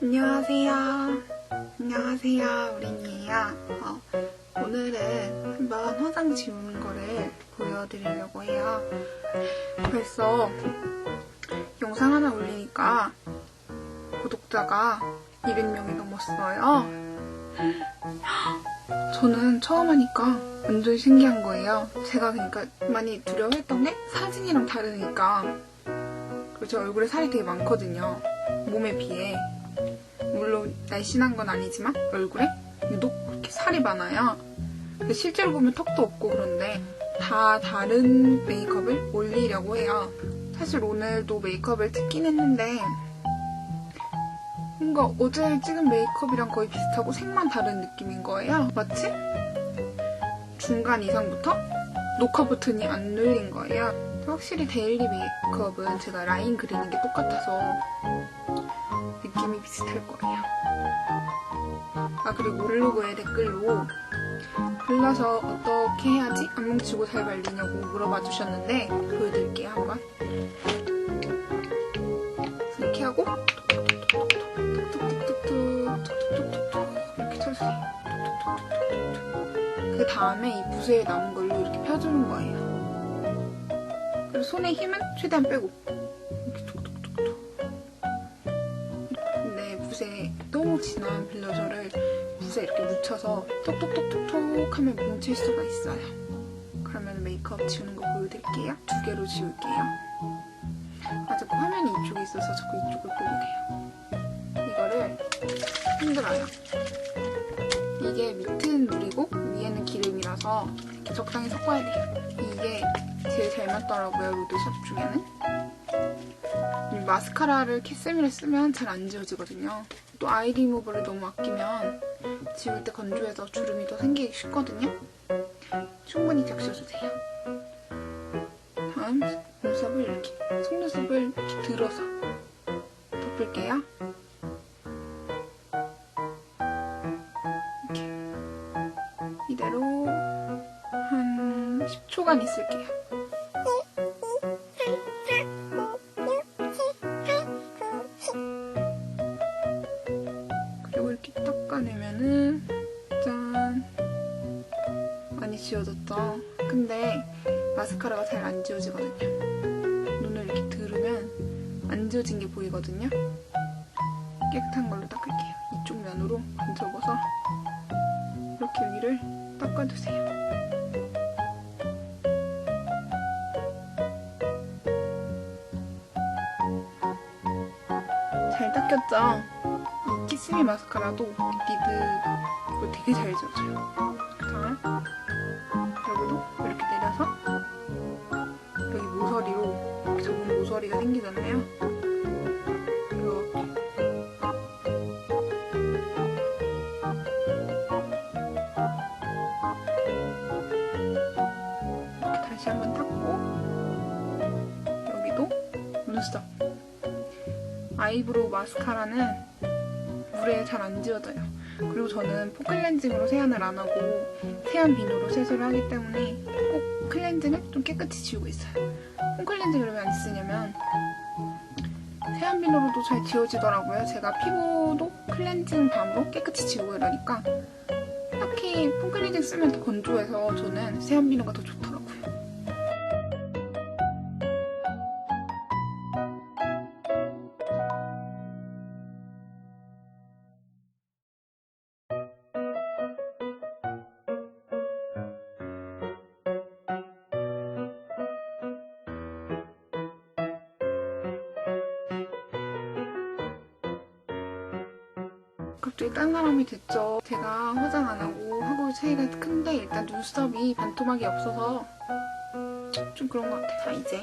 안녕하세요. 안녕하세요. 우린이에요. 어, 오늘은 한번 화장 지우는 거를 보여드리려고 해요. 벌써 영상 하나 올리니까 구독자가 200명이 넘었어요. 저는 처음 하니까 완전 신기한 거예요. 제가 그러니까 많이 두려워했던 게 사진이랑 다르니까 제 얼굴에 살이 되게 많거든요. 몸에 비해. 물론 날씬한 건 아니지만 얼굴에 유독 그렇게 살이 많아요. 실제로 보면 턱도 없고 그런데 다 다른 메이크업을 올리려고 해요. 사실 오늘도 메이크업을 찍긴 했는데 뭔가 어제 찍은 메이크업이랑 거의 비슷하고 색만 다른 느낌인 거예요. 마치 중간 이상부터 녹화 버튼이 안 눌린 거예요. 확실히 데일리 메이크업은 제가 라인 그리는 게 똑같아서 마음이 비슷할 거예요. 아 그리고 블로그에 댓글로 불러서 어떻게 해야지 안 뭉치고 잘 발리냐고 물어봐 주셨는데 보여드릴게요 한번 이렇게 하고 이렇게 털수세요 그 다음에 이 부스에 남은 걸로 이렇게 펴주는 거예요 그리고 손에 힘은 최대한 빼고 붓에 너무 진한 블러셔를 붓에 이렇게 묻혀서 톡톡톡톡톡 하면 뭉칠 수가 있어요. 그러면 메이크업 지우는 거 보여드릴게요. 두 개로 지울게요. 아 자꾸 화면이 이쪽에 있어서 자꾸 이쪽을 보게 돼요. 이거를 흔들어요. 이게 밑은 물이고 위에는 기름이라서 이렇게 적당히 섞어야 돼요. 이게 제일 잘 맞더라고요 로드샵 중에는. 이 마스카라를 캐스미를 쓰면 잘 안 지워지거든요. 또 아이 리무버를 너무 아끼면 지울 때 건조해서 주름이 더 생기기 쉽거든요. 충분히 적셔주세요. 다음 눈썹을 이렇게 속눈썹을 이렇게 들어서 덮을게요. 이렇게. 이대로 한 10초간 있을게요 지워졌죠. 근데 마스카라가 잘 안 지워지거든요. 눈을 이렇게 들으면 안 지워진 게 보이거든요. 깨끗한 걸로 닦을게요. 이쪽 면으로 안 접어서 이렇게 위를 닦아주세요. 잘 닦였죠? 이 키스미 마스카라도 리드 이거 되게 잘 지워져요. 모서리가 생기잖아요. 이렇게 다시 한번 닦고 여기도 눈썹 아이브로우 마스카라는 물에 잘 안 지워져요. 그리고 저는 포클렌징으로 세안을 안 하고 세안 비누로 세수를 하기 때문에 꼭 클렌징을 좀 깨끗이 지우고 있어요. 폼클렌징을 왜안 쓰냐면 세안 비누로도 잘 지워지더라고요. 제가 피부도 클렌징 밤으로 깨끗이 지우고 이러니까 딱히 폼클렌징 쓰면 더 건조해서 저는 세안 비누가 더 좋더라고요. 갑자기 딴 사람이 됐죠. 제가 화장 안 하고 하고 차이가 큰데 일단 눈썹이 반토막이 없어서 좀 그런 것 같아요. 자 이제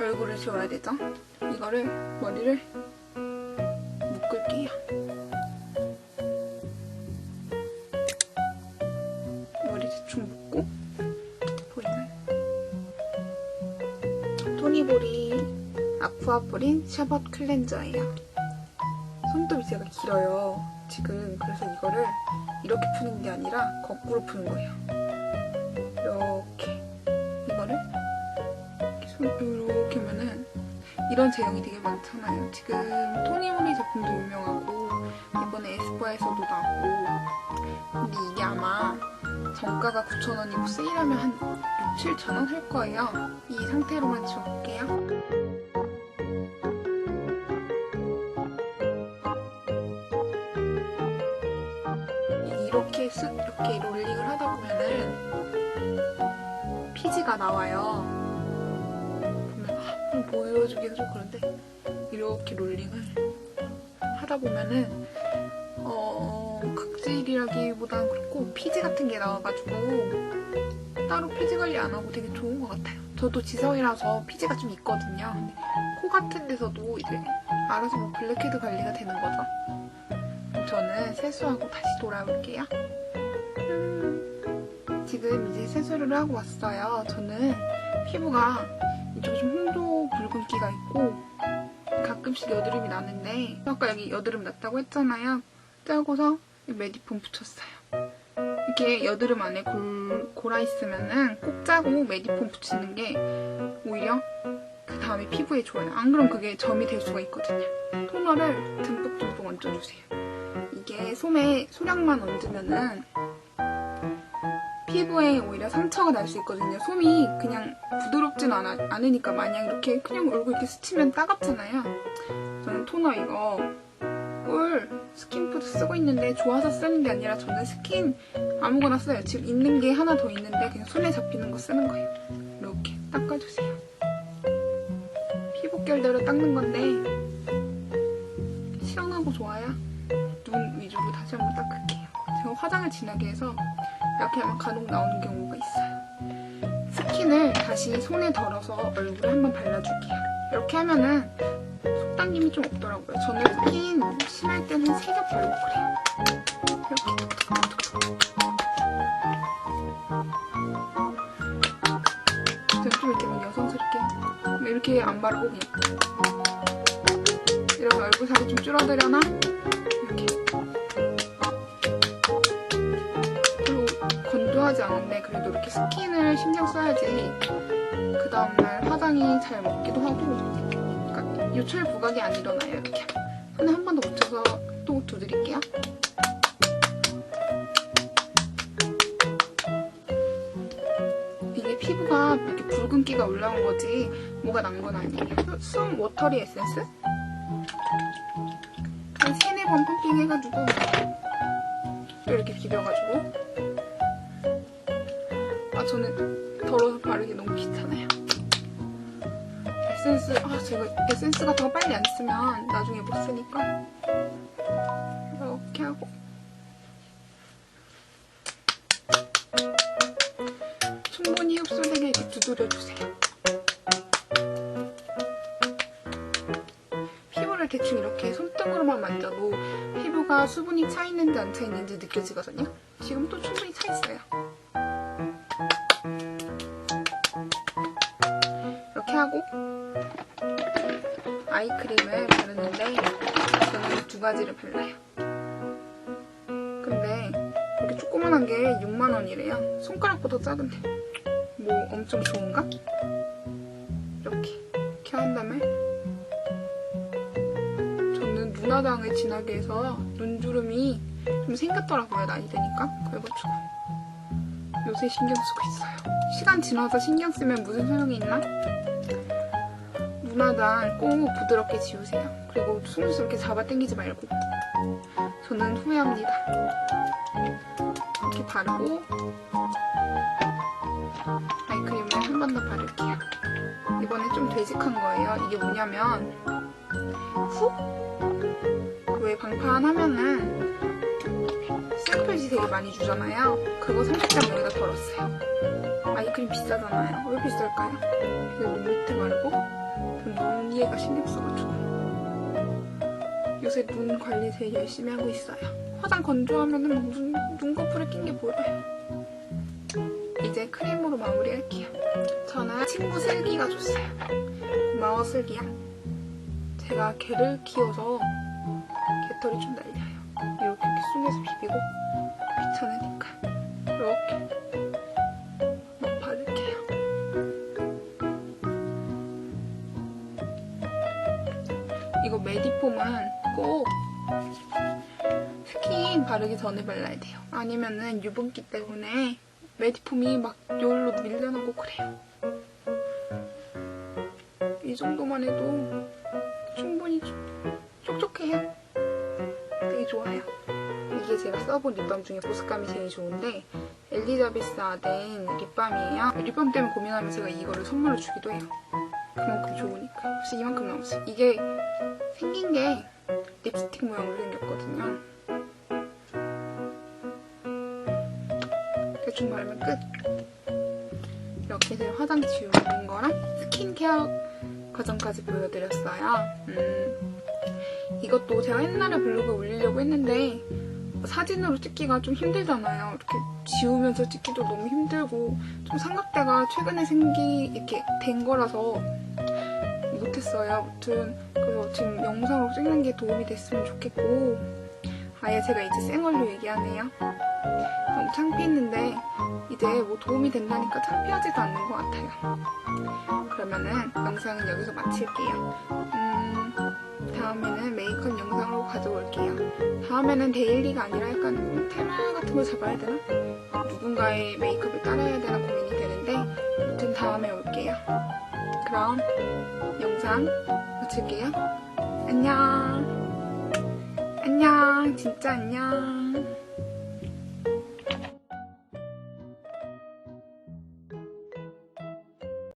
얼굴을 지워야 되죠. 이거를 머리를 묶을게요. 머리 대충 묶고 보이나요? 토니보리 아쿠아보린 샤벗 클렌저예요. 손톱이 제가 길어요. 지금 그래서 이거를 이렇게 푸는 게 아니라 거꾸로 푸는 거예요. 이렇게 이거를 이렇게 하면은 이런 제형이 되게 많잖아요. 지금 토니모니 제품도 유명하고 이번에 에스쁘아에서도 나왔고 근데 이게 아마 정가가 9,000원이고 세일하면 한 6, 7,000원 할 거예요. 이 상태로만 지워볼게요. 이렇게 쓱 이렇게 롤링을 하다 보면은 피지가 나와요. 보면 아, 좀 보여주기가 좀 그런데 이렇게 롤링을 하다 보면은 어 각질이라기보다는 그렇고 피지 같은 게 나와가지고 따로 피지 관리 안 하고 되게 좋은 것 같아요. 저도 지성이라서 피지가 좀 있거든요. 코 같은 데서도 이제 알아서 뭐 블랙헤드 관리가 되는 거죠. 저는 세수하고 다시 돌아올게요. 음, 지금 이제 세수를 하고 왔어요. 저는 피부가 이쪽에 좀 홍조 붉은기가 있고 가끔씩 여드름이 나는데 아까 여기 여드름 났다고 했잖아요. 짜고서 이 메디폼 붙였어요. 이렇게 여드름 안에 골, 골아 있으면은 꼭 짜고 메디폼 붙이는 게 오히려 그 다음에 피부에 좋아요. 안 그럼 그게 점이 될 수가 있거든요. 토너를 듬뿍듬뿍 얹어주세요. 이게 솜에 소량만 얹으면은 피부에 오히려 상처가 날 수 있거든요. 솜이 그냥 부드럽진 않아, 않으니까 마냥 이렇게 그냥 얼굴 이렇게 스치면 따갑잖아요. 저는 토너 이거 꿀 스킨푸드 쓰고 있는데 좋아서 쓰는 게 아니라 저는 스킨 아무거나 써요. 지금 있는 게 하나 더 있는데 그냥 손에 잡히는 거 쓰는 거예요. 이렇게 닦아주세요. 피부결대로 닦는 건데 시원하고 좋아요. 눈 위주로 다시 한번 닦을게요. 제가 화장을 진하게 해서 이렇게 하면 간혹 나오는 경우가 있어요. 스킨을 다시 손에 덜어서 얼굴에 한번 발라줄게요. 이렇게 하면은 속당김이 좀 없더라고요. 저는 스킨 심할 때는 세겹 바르고 그래요. 이렇게 톡톡톡톡. 저는 좀 이렇게 막 여성스럽게 뭐 이렇게 안 바르고 그냥 이러면 얼굴 살이 좀 줄어들려나? 건조하지 않은데 그래도 이렇게 스킨을 신경 써야지. 그 다음날 화장이 잘 먹기도 하고 그러니까 요철 부각이 안 일어나요 이렇게. 손에 한 번 더 묻혀서 또 두드릴게요. 이게 피부가 이렇게 붉은기가 올라온 거지 뭐가 난 건 아니에요. 숨 워터리 에센스? 한 세네 번 펌핑 해가지고 또 이렇게 비벼가지고 아 저는 덜어서 바르기 너무 귀찮아요 에센스 아 제가 에센스 같은 거 빨리 안 쓰면 나중에 못 쓰니까 이렇게 하고 충분히 흡수되게 이렇게 두드려주세요 피부를 대충 이렇게 손등으로만 만져도 피부가 수분이 차 있는지 안 차 있는지 느껴지거든요. 지금 또 충분히 차 있어요. 하고 아이크림을 바르는데 저는 두 가지를 발라요. 근데 이렇게 조그만한 게 6만 원이래요. 손가락보다 작은데 뭐 엄청 좋은가? 이렇게 이렇게 한 다음에 저는 눈화장을 진하게 해서 눈주름이 좀 생겼더라고요 나이 드니까 그래가지고 요새 신경 쓰고 있어요 시간 지나서 신경 쓰면 무슨 소용이 있나? 눈화장 꼭 부드럽게 지우세요 그리고 이렇게 잡아당기지 말고 저는 후회합니다 이렇게 바르고 아이크림을 한 번 더 바를게요 이번에 좀 되직한 거예요 이게 뭐냐면 훅? 왜 방판 하면은 샘플지 되게 많이 주잖아요. 그거 30장 여기다 덜었어요. 아이크림 비싸잖아요. 왜 비쌀까요? 이거 눈 밑에 바르고 눈 위에가 신경 써가지고 요새 눈 관리 되게 열심히 하고 있어요. 화장 건조하면은 무슨 눈꺼풀에 낀 게 보여요. 이제 크림으로 마무리할게요. 저는 친구 슬기가 줬어요. 고마워 슬기야. 제가 개를 키워서 개털이 좀 날려요. 이렇게 이렇게 속에서 비비고 귀찮으니까 이렇게 메디폼은 꼭 스킨 바르기 전에 발라야 돼요. 아니면은 유분기 때문에 메디폼이 막 열로 밀려나고 그래요. 이 정도만 해도 충분히 촉촉해요. 되게 좋아요. 이게 제가 써본 립밤 중에 보습감이 제일 좋은데 엘리자베스 아덴 립밤이에요. 립밤 때문에 고민하면서 제가 이거를 선물로 주기도 해요. 그만큼 좋으니까. 그래서 이만큼 나왔어요. 이게 생긴 게 립스틱 모양으로 생겼거든요. 대충 바르면 끝. 이렇게 제가 화장 지우는 거랑 스킨케어 과정까지 보여드렸어요. 음, 이것도 제가 옛날에 블로그에 올리려고 했는데 사진으로 찍기가 좀 힘들잖아요. 이렇게 지우면서 찍기도 너무 힘들고 좀 삼각대가 최근에 생기 이렇게 된 거라서 못했어요. 아무튼 그래서 지금 영상으로 찍는 게 도움이 됐으면 좋겠고 아예 제가 이제 생얼로 얘기하네요. 너무 창피했는데 이제 뭐 도움이 된다니까 창피하지도 않는 것 같아요. 그러면은 영상은 여기서 마칠게요. 음, 다음에는 메이크업 영상으로 가져올게요. 다음에는 데일리가 아니라 약간 뭐 테마 같은 걸 잡아야 되나? 누군가의 메이크업을 따라야 되나 고민이 되는데 아무튼 다음에 올게요. 그럼 영상 마칠게요. 안녕. 안녕. 진짜 안녕.